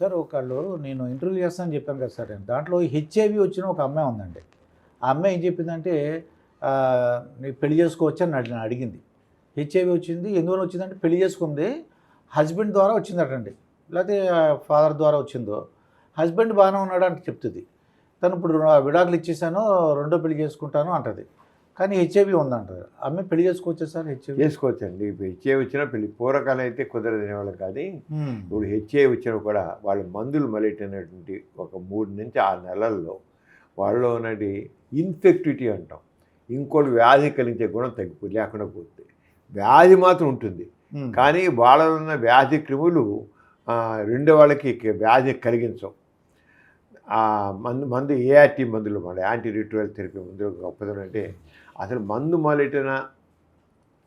Sir ఒకళ్ళు నేను interview చేస్తానని చెప్పాను కదా సార్ దాంట్లో హెచ్ఐవి వచ్చిన ఒక అమ్మాయి ఉందండి. ఆ అమ్మాయి ఏం చెప్పిందంటే నీ పెళ్ళి చేసుకోవచ్చు? అని అడిగింది. హెచ్ఐవి వచ్చింది ఎందువల్ల వచ్చిందంటే పెళ్ళి చేసుకుంది హస్బెండ్ ద్వారా వచ్చిందటండి. లేకపోతే ఫాదర్ ద్వారా వచ్చిందో. హస్బెండ్ బాగానే ఉన్నాడు అంటే చెప్తుంది. తను ఇప్పుడు విడాకులు ఇచ్చేసాను రెండో పెళ్ళి చేసుకుంటాను అంటది. కానీ హెచ్ఐవి ఉందంటారు. అమ్మాయి పెళ్ళి చేసుకోవచ్చా సార్ హెచ్ఐవి చేసుకోవచ్చండి. ఇప్పుడు హెచ్ఏ వచ్చినా పెళ్ళి పూర్వకాలం అయితే కుదరదనే వాళ్ళు కానీ ఇప్పుడు హెచ్ఏ వచ్చినా కూడా వాళ్ళు మందులు మలిటినటువంటి ఒక మూడు నుంచి ఆరు నెలల్లో వాళ్ళలో ఉన్నది ఇన్ఫెక్టివిటీ అంటాం. ఇంకోటి వ్యాధి కలిగించే గుణం తగ్గిపోయి లేకుండా పోతుంది వ్యాధి మాత్రం ఉంటుంది. కానీ వాళ్ళలో ఉన్న వ్యాధి క్రిములు రెండో వాళ్ళకి వ్యాధి కలిగించవు. మందు మందు ఏఆర్టీ మందులు మన యాంటీ రిట్రోవల్ థెరపీ మందులు గొప్పదనం అంటే అసలు మందు మొదలెట్టిన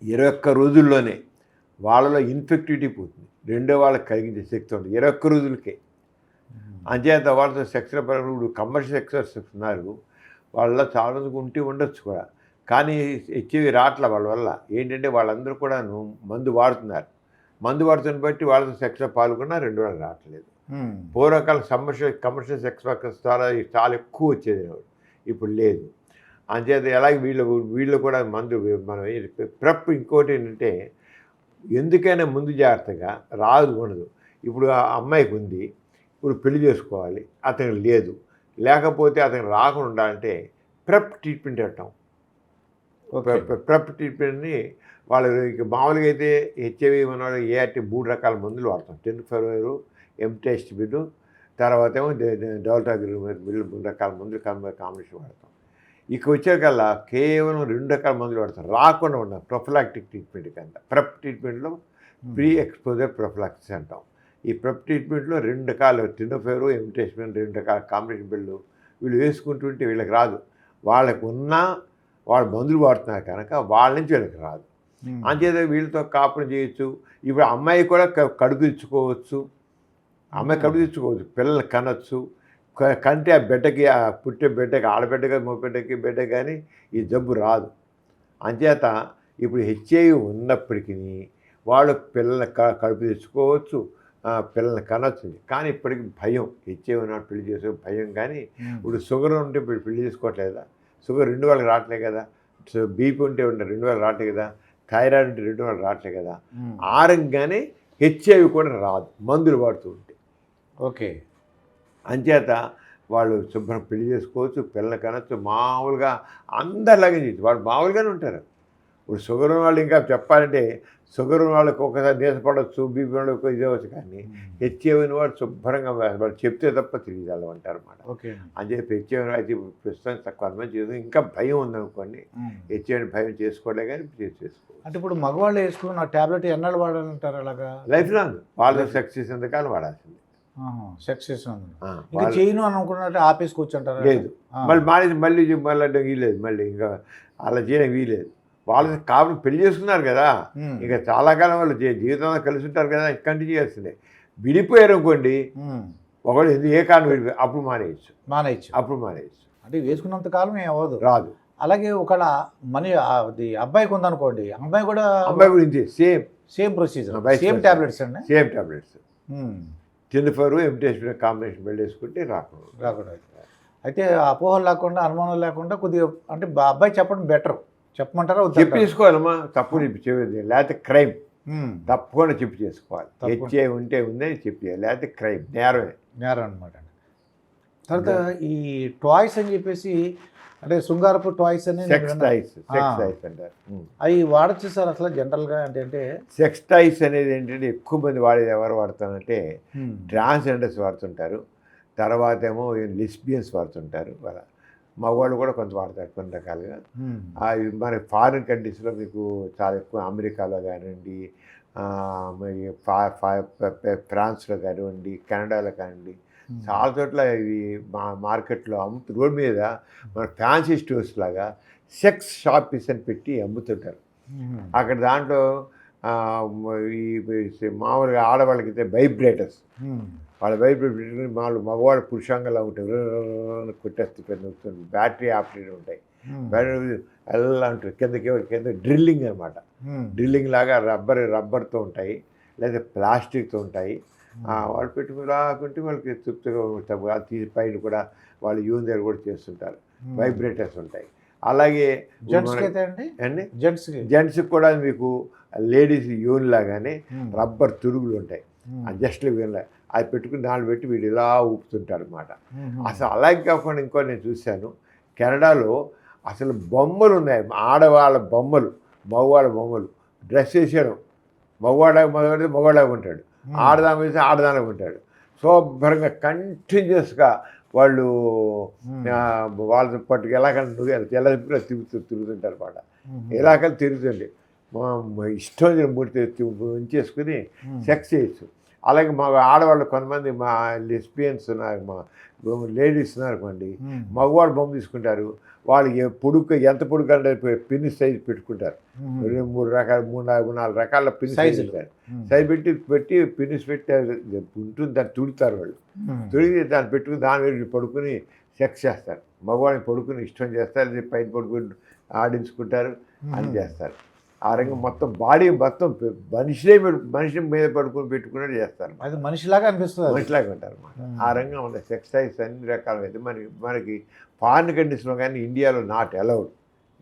ఇరవై ఒక్క రోజుల్లోనే వాళ్ళలో ఇన్ఫెక్టివిటీ పోతుంది. రెండో వాళ్ళకి కలిగించే శక్తి ఉంటుంది. ఇరవై ఒక్క రోజులకే. అంచేత వాళ్ళతో సెక్స్ పరంగా కమర్షియల్ సెక్సర్స్ ఉన్నారు వాళ్ళ చాలా ఉంటే ఉండొచ్చు కూడా. కానీ హెచ్ఐవి రావట్లే వాళ్ళ వల్ల. ఏంటంటే వాళ్ళందరూ కూడాను మందు వాడుతున్నారు. మందు వాడుతున్న బట్టి వాళ్ళతో సెక్స్లో పాల్గొన్నా రెండు వాళ్ళు రావట్లేదు. పూర్వకాలం కమర్షియల్ కమర్షియల్ సెక్స్ వర్కర్స్ చాలా చాలా ఎక్కువ వచ్చేది. ఇప్పుడు లేదు. అంచేత ఎలాగ వీళ్ళు వీళ్ళు కూడా మందు మనం ప్రెప్ ఇంకోటి ఏంటంటే ఎందుకైనా ముందు జాగ్రత్తగా రాదు ఉండదు. ఇప్పుడు ఆ అమ్మాయికి ఉంది ఇప్పుడు పెళ్ళి చేసుకోవాలి అతనికి లేదు. లేకపోతే అతనికి రాకుండా ఉండాలంటే ప్రెప్ ట్రీట్మెంట్ ఓకే. ప్రెప్ ట్రీట్మెంట్ని వాళ్ళు మామూలుగా అయితే హెచ్ఐవి ఉన్న వాళ్ళు ఏఆర్టీ మూడు రకాల మందులు వాడతాం. టెన్ ఫెర్వేరు ఎం టెస్ట్ బిల్లు తర్వాత ఏమో డెల్టా బిల్లు మూడు రకాల మందులు కాంబినేషన్ వాడతాం. ఇక వచ్చేకల్లా కేవలం రెండు రకాల మందులు వాడతాం రాకుండా ఉన్నాం ప్రొఫలాక్టిక్ ట్రీట్మెంట్ కింద ప్రెప్ ట్రీట్మెంట్లో ప్రీ ఎక్స్పోజర్ ప్రొఫలాక్సిస్ అంటాం. ఈ ప్రెప్ ట్రీట్మెంట్లో రెండు రకాలు టినోఫేరు ఎమిటేషన్ రెండు రకాల కాంబినేషన్ బిల్లు వీళ్ళు వేసుకుంటుంటే వీళ్ళకి రాదు. వాళ్ళకు ఉన్నా వాళ్ళు మందులు వాడుతున్నారు కనుక వాళ్ళ నుంచి వీళ్ళకి రాదు. అంచేత వీళ్ళతో కాపురం చేయొచ్చు. ఇప్పుడు అమ్మాయి కూడా కడుపు తెచ్చుకోవచ్చు అమ్మాయి కడుపు తెచ్చుకోవచ్చు పిల్లల్ని కనొచ్చు. కంటే ఆ బిడ్డకి ఆ పుట్టే బిడ్డకి ఆడబిడ్డకి మగబిడ్డకి బిడ్డ కానీ ఈ జబ్బు రాదు. అంచేత ఇప్పుడు హెచ్ఐవి ఉన్నప్పటికీ వాళ్ళు పిల్లల్ని క- కడుపు తెచ్చుకోవచ్చు పిల్లల్ని కనొచ్చు. కానీ ఇప్పటికి భయం. హెచ్ఐవి ఉన్న పెళ్ళి చేసే భయం కానీ ఇప్పుడు షుగర్ ఉంటే ఇప్పుడు పెళ్ళి చేసుకోవట్లేదా? షుగర్ రెండు వేలకు రావట్లేదు కదా? బీపీ ఉంటే ఉంటే రెండు వేలు రావట్లేదు కదా? థైరాయిడ్ ఉంటే రెండు వేలు రావట్లేదు కదా? ఆరంగానే హెచ్ఐవి కూడా రాదు. మందులు వాడుతూ ఉంటే. ఓకే. అంచేత వాళ్ళు శుభ్రం పెళ్ళి చేసుకోవచ్చు పిల్లలు కనొచ్చు మామూలుగా అందరిలాగే చేయొచ్చు. వాళ్ళు మామూలుగానే ఉంటారు. ఇప్పుడు షుగర్ వాళ్ళు ఇంకా చెప్పాలంటే షుగర్ వాళ్ళకి ఒకసారి నీసపడవచ్చు బీపీ వాళ్ళకి ఇది అవ్వచ్చు కానీ హెచ్ఐవిని వాడు శుభ్రంగా వాళ్ళు చెప్తే తప్ప అంటారు అన్నమాట ఓకే అని చెప్పి హెచ్ఐవి అయితే ప్రస్తుతం తక్కువ మంది చేసి ఇంకా భయం ఉందనుకోండి హెచ్ఐవిని భయం చేసుకోలే కానీ చేసుకో అంటే ఇప్పుడు మగవాళ్ళు వేసుకున్న టాబ్లెట్ ఎన్నాళ్ళు వాడాలంటారు అలాగా? Life long. వాళ్ళ సెక్స్ చేసేంతకాలం వాడాల్సింది. సెక్స్ చేసినందు ఆ, ఇంకా చేయను అని అనుకున్నట్టు ఆపేసుకోవచ్చు అంటారా లేదు. మళ్ళీ మానేసి మళ్ళీ మళ్ళీ అంటే వీలేదు మళ్ళీ ఇంకా అలా చేయడం వీలేదు వాళ్ళు కాబట్టి పెళ్ళి చేసుకున్నారు కదా. ఇంకా చాలా కాలం వాళ్ళు జీవితంలో కలిసి ఉంటారు కదా. కంటిన్యూ చేస్తుంది విడిపోయారు అనుకోండి ఒకడు ఎందుకు? ఏ కారణం విడిపోయి అప్పుడు మానేయచ్చు. మానేయచ్చు. అప్పుడు మానేయచ్చు. అంటే వేసుకున్నంత కాలం ఏం అవ్వదు. రాదు. అలాగే ఒకళ్ళ మనీ అది అబ్బాయికి ఉందనుకోండి అమ్మాయి కూడా అమ్మాయి గురించి same. Same procedure. Same. Tablets అండి? Same tablets. ఉమ్, టెన్ఫర్ ఎంటేషన్ కాంబినేషన్ పెళ్ళి వేసుకుంటే రాకుండా రాకుండా అయితే అపోహలు లేకుండా అనుమానం లేకుండా కొద్దిగా అంటే బా- అబ్బాయి చెప్పడం బెటర్. చెప్పమంటారా? చెప్పి చేసుకోవాలమ్మా తప్పు చెప్పి చెప్పేది లేకపోతే క్రైమ్. తప్పకుండా చెప్పి చేసుకోవాలి. హెచ్ఏ ఉంటే ఉందని చెప్పి లేకపోతే క్రైమ్. నేరమే. నేరం అనమాట తర్వాత ఈ టాయ్స్ అని చెప్పేసి అంటే శృంగారపు టాయ్స్ అని సెక్స్. Toys sex. టైస్ అంటారు. అవి వాడచ్చు సార్ అసలు జనరల్గా అంటే అంటే సెక్స్ టైస్ అనేది ఏంటంటే ఎక్కువ మంది వాడేది ఎవరు వాడతారంటే ట్రాన్స్జెండర్స్ వాడుతుంటారు తర్వాత ఏమో లిస్బియన్స్ వాడుతుంటారు వాళ్ళ మగవాళ్ళు కూడా కొంత వాడతారు కొన్ని రకాలుగా అవి మన ఫారిన్ కంట్రీస్లో మీకు చాలా ఎక్కువ అమెరికాలో కానివ్వండి మరి ఫ్రాన్స్లో కానివ్వండి కెనడాలో కానివ్వండి. చాలా చోట్ల ఇవి మా మార్కెట్లో అమ్ము రోడ్ మీద మన ఫ్యాన్సీ స్టోర్స్ లాగా సెక్స్ షాపీస్ అని పెట్టి అమ్ముతుంటారు. అక్కడ దాంట్లో ఈ మామూలుగా ఆడవాళ్ళకైతే వైబ్రేటర్స్. వాళ్ళ వైబ్రేటర్ వాళ్ళు మగవాళ్ళు పురుషాంగంలా ఉంటాయి రుర్రుర్రుర్రుని కొట్టేస్తే పెద్ద నొక్కుతుంది బ్యాటరీ ఆపరేట్ ఉంటాయి. బ్యాటరీ ఎలా ఉంటుంది కిందకి కింద డ్రిల్లింగ్ అనమాట డ్రిల్లింగ్ లాగా రబ్బర్ రబ్బర్తో ఉంటాయి లేదా ప్లాస్టిక్తో ఉంటాయి. వాళ్ళు పెట్టుకుని రాకుంటే వాళ్ళకి తృప్తిగా. ఆ తీసి పైన కూడా వాళ్ళు యూన్ దగ్గర కూడా చేస్తుంటారు. వైబ్రేటర్స్ ఉంటాయి. అలాగే అండి? అండి జెంట్స్కి. కూడా మీకు లేడీస్ యూన్ లాగానే రబ్బర్ తురుగులు ఉంటాయి. వీళ్ళ అది పెట్టుకుని దాన్ని పెట్టి వీడు ఇలా ఊపుతుంటాడు అనమాట అసలు అలాగే కాకుండా ఇంకో నేను చూశాను. కెనడాలో అసలు బొమ్మలు ఉన్నాయి. ఆడవాళ్ళ బొమ్మలు మగవాళ్ళ బొమ్మలు. డ్రెస్ వేసాడు మగవాడ మగవాడి మగవాళ్ళగా ఉంటాడు. ఆడదాని వేసి ఆడదానికి ఉంటాడు. శుభ్రంగా కంటిన్యూస్గా వాళ్ళు వాళ్ళతో పట్టుకు ఎలాగంటే నువ్వు ఎలా చెప్పినా తిరుగుతూ తిరుగుతుంటారు అనమాట ఎలాగని తిరుగుతుంది ఇష్టం మూర్తి ఉంచేసుకుని సెక్స్ చేయొచ్చు. అలాగే మా ఆడవాళ్ళు కొంతమంది మా లెస్బియన్స్ ఉన్నారు మా లేడీస్ ఉన్నారు అనుకోండి మగవాడు బొమ్మ తీసుకుంటారు వాళ్ళకి ఏ పొడుగు ఎంత పొడుగు అంటే పిన్ సైజ్ పెట్టుకుంటారు. రెండు మూడు రకాల మూడు నాలుగు నాలుగు రకాల పిన్ సైజ్. ఉంటారు. సైజ్ పెట్టి పెట్టి పిన్స్ పెట్టి ఉంటుంది దాన్ని తుడుతారు వాళ్ళు. తొడిగి దాన్ని పెట్టుకుని దాని మీద పడుకుని సెక్స్ చేస్తారు. మగవాడిని పడుకుని ఇష్టం చేస్తారు పైన పడుకుని ఆడించుకుంటారు అని చేస్తారు. ఆ రంగం మొత్తం బాడీ మొత్తం మనిషినే మనిషి మీద పడుకుని పెట్టుకున్నట్టు చేస్తారు అది మనిషిలాగా అనిపిస్తుంది. మనిషిలాగా ఉంటారు. ఆ రంగం ఉన్న సెక్సైజ్ అన్ని రకాలైతే మనకి మనకి ఫారిన్ కండిషన్లో కానీ ఇండియాలో నాట్ అలౌడ్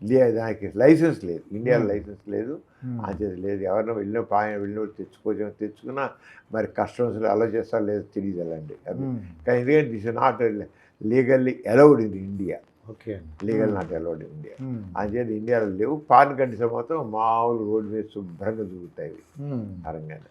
ఇండియా దానికి లైసెన్స్ లేదు ఇండియాలో. లైసెన్స్ లేదు. అది లేదు ఎవరినో వెళ్ళిన పాయన వెళ్ళిన తెచ్చుకోవచ్చు తెచ్చుకున్నా మరి కస్టమర్స్ అలో చేస్తారో లేదో తెలియదు అలాంటి. కానీ ఎందుకంటే this not legally allowed in India okay legal not allowed India. అంచేది ఇండియాలో లేవు. ఫారిన్ కంట్రీస్ మాత్రం మామూలు రోడ్డు మీద శుభ్రంగా. ఆ రంగాన్ని